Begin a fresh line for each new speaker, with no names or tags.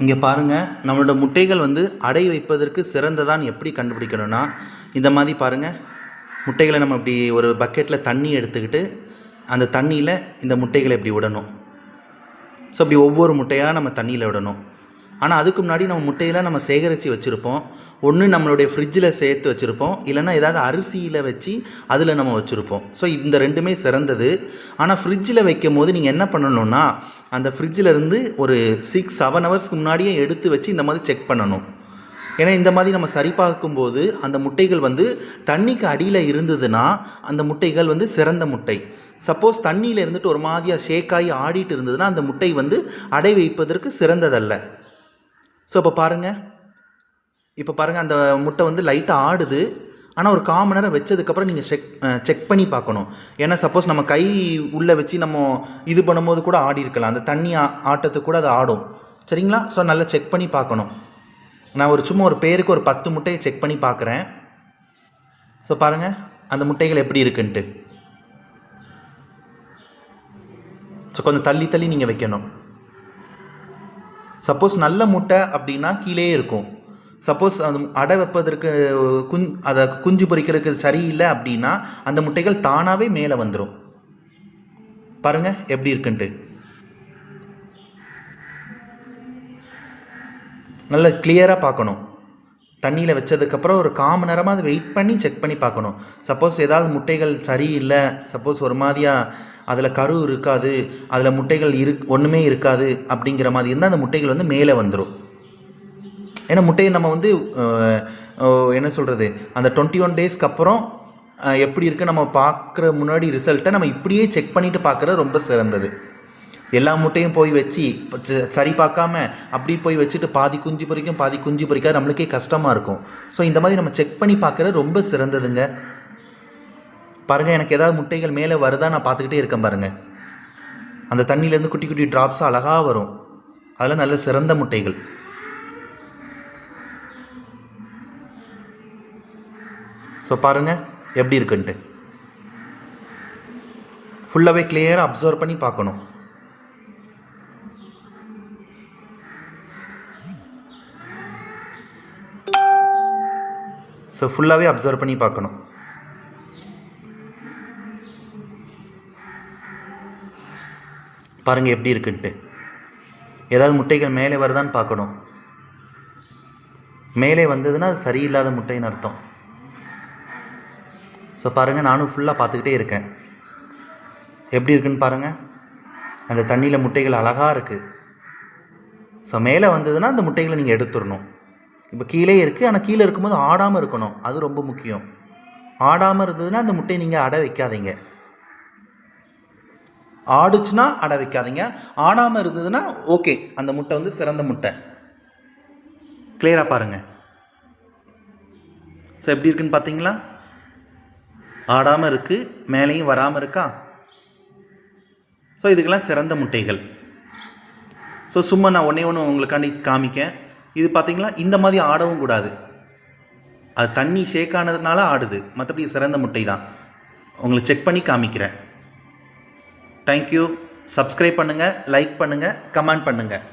இங்கே பாருங்கள் நம்மளோட முட்டைகள் வந்து அடை வைப்பதற்கு சிறந்ததான் எப்படி கண்டுபிடிக்கணும்னா இந்த மாதிரி பாருங்கள் முட்டைகளை நம்ம இப்படி ஒரு பக்கெட்டில் தண்ணி எடுத்துக்கிட்டு அந்த தண்ணியில் இந்த முட்டைகளை இப்படி விடணும். ஸோ அப்படி ஒவ்வொரு முட்டையாக நம்ம தண்ணியில் விடணும். ஆனால் அதுக்கு முன்னாடி நம்ம முட்டையெல்லாம் நம்ம சேகரித்து வச்சுருப்போம். ஒன்று நம்மளுடைய ஃப்ரிட்ஜில் சேர்த்து வச்சுருப்போம். இல்லைன்னா ஏதாவது அரிசியில் வச்சு அதில் நம்ம வச்சுருப்போம். ஸோ இந்த ரெண்டுமே சிறந்தது. ஆனால் ஃப்ரிட்ஜில் வைக்கும் போது நீங்கள் என்ன பண்ணணும்னா அந்த ஃப்ரிட்ஜில் இருந்து ஒரு சிக்ஸ் செவன் ஹவர்ஸ்க்கு முன்னாடியே எடுத்து வச்சு இந்த மாதிரி செக் பண்ணணும். ஏன்னா இந்த மாதிரி நம்ம சரி பார்க்கும்போது அந்த முட்டைகள் வந்து தண்ணிக்கு அடியில் இருந்ததுன்னா அந்த முட்டைகள் வந்து சிறந்த முட்டை. சப்போஸ் தண்ணியில் இருந்துட்டு ஒரு மாதிரியாக ஷேக் ஆகி ஆடிட்டு இருந்ததுன்னா அந்த முட்டை வந்து அடை வைப்பதற்கு சிறந்ததல்ல. ஸோ இப்போ பாருங்கள் இப்போ பாருங்கள் அந்த முட்டை வந்து லைட்டாக ஆடுது. ஆனால் ஒரு காமன் நேரம் வச்சதுக்கப்புறம் நீங்கள் செக் செக் பண்ணி பார்க்கணும். ஏன்னா சப்போஸ் நம்ம கை உள்ளே வச்சு நம்ம இது பண்ணும்போது கூட ஆடி இருக்கலாம் அந்த தண்ணி ஆட்டத்துக்கு கூட அது ஆடும். சரிங்களா? ஸோ நல்லா செக் பண்ணி பார்க்கணும். நான் ஒரு சும்மா ஒரு பேருக்கு ஒரு பத்து முட்டையை செக் பண்ணி பார்க்குறேன். ஸோ பாருங்கள் அந்த முட்டைகள் எப்படி இருக்குன்ட்டு. ஸோ கொஞ்சம் தள்ளி தள்ளி நீங்கள் வைக்கணும். சப்போஸ் நல்ல முட்டை அப்படின்னா கீழே இருக்கும். சப்போஸ் அது அடை வைப்பதற்கு குஞ் அதை குஞ்சு பொரிக்கிறதுக்கு சரியில்லை அப்படின்னா அந்த முட்டைகள் தானாகவே மேலே வந்துடும் பாருங்கள் எப்படி இருக்குன்ட்டு. நல்ல கிளியராக பார்க்கணும். தண்ணியில் வச்சதுக்கப்புறம் ஒரு காம நேரமாக அதை வெயிட் பண்ணி செக் பண்ணி பார்க்கணும். சப்போஸ் ஏதாவது முட்டைகள் சரியில்லை. சப்போஸ் ஒரு மாதிரியாக அதில் கரு இருக்காது. அதில் முட்டைகள் இரு ஒன்றுமே இருக்காது அப்படிங்கிற மாதிரி இருந்தால் அந்த முட்டைகள் வந்து மேலே வந்துடும் ஏன்னா முட்டையை நம்ம வந்து என்ன சொல்கிறது அந்த டுவெண்ட்டி ஒன் டேஸ்க்கு அப்புறம் எப்படி இருக்குது நம்ம பார்க்குற முன்னாடி ரிசல்ட்டை நம்ம இப்படியே செக் பண்ணிவிட்டு பார்க்குறது ரொம்ப சிறந்தது. எல்லா முட்டையும் போய் வச்சு சரி பார்க்காம அப்படி போய் வச்சுட்டு பாதி குஞ்சு பொரிக்கும் பாதி குஞ்சு பொறிக்காது நம்மளுக்கே கஷ்டமாக இருக்கும். ஸோ இந்த மாதிரி நம்ம செக் பண்ணி பார்க்குறது ரொம்ப சிறந்ததுங்க. பாருங்கள் எனக்கு ஏதாவது முட்டைகள் மேலே வருதா நான் பார்த்துக்கிட்டே இருக்கேன் பாருங்கள் அந்த தண்ணியிலேருந்து குட்டி குட்டி ட்ராப்ஸாக அழகாக வரும். அதெல்லாம் நல்ல சிறந்த முட்டைகள். ஸோ பாருங்கள் எப்படி இருக்குன்ட்டு. ஃபுல்லாகவே கிளியராக அப்சர்வ் பண்ணி பார்க்கணும். ஸோ ஃபுல்லாகவே அப்சர்வ் பண்ணி பார்க்கணும். பாருங்கள் எப்படி இருக்குன்ட்டு. ஏதாவது முட்டைகள் மேலே வருதான்னு பார்க்கணும். மேலே வந்ததுன்னா அது சரியில்லாத முட்டைன்னு அர்த்தம். ஸோ பாருங்கள் நானும் ஃபுல்லாக பார்த்துக்கிட்டே இருக்கேன். எப்படி இருக்குன்னு பாருங்கள் அந்த தண்ணியில் முட்டைகள் அழகாக இருக்குது ஸோ மேலே வந்ததுன்னா அந்த முட்டைகளை நீங்கள் எடுத்துடணும். இப்போ கீழே இருக்குது ஆனால் கீழே இருக்கும்போது ஆடாமல் இருக்கணும். அது ரொம்ப முக்கியம். ஆடாமல் இருந்ததுன்னா அந்த முட்டையை நீங்கள் அடை வைக்காதீங்க. ஆடுச்சுன்னா அடை வைக்காதீங்க. ஆடாமல் இருந்ததுன்னா ஓகே அந்த முட்டை வந்து சிறந்த முட்டை. கிளியராக பாருங்கள் ஸோ எப்படி இருக்குன்னு பார்த்தீங்களா? ஆடாமல் இருக்குது மேலேயும் வராமல் இருக்கா? ஸோ இதுக்கெல்லாம் சிறந்த முட்டைகள். ஸோ சும்மா நான் ஒன்றே ஒன்று உங்களுக்காண்டி காமிக்கேன். இது பார்த்திங்களா இந்த மாதிரி ஆடவும் கூடாது. அது தண்ணி ஷேக் ஆனதுனால ஆடுது. மற்றபடி சிறந்த முட்டை தான். உங்களை செக் பண்ணி காமிக்கிறேன். தேங்க்யூ சப்ஸ்கிரைப் பண்ணுங்கள் லைக் பண்ணுங்கள் கமெண்ட் பண்ணுங்கள்